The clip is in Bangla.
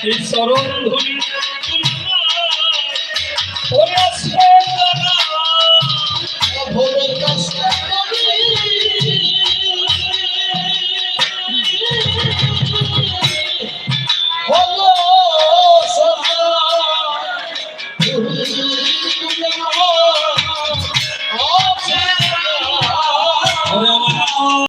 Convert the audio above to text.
এই চরণ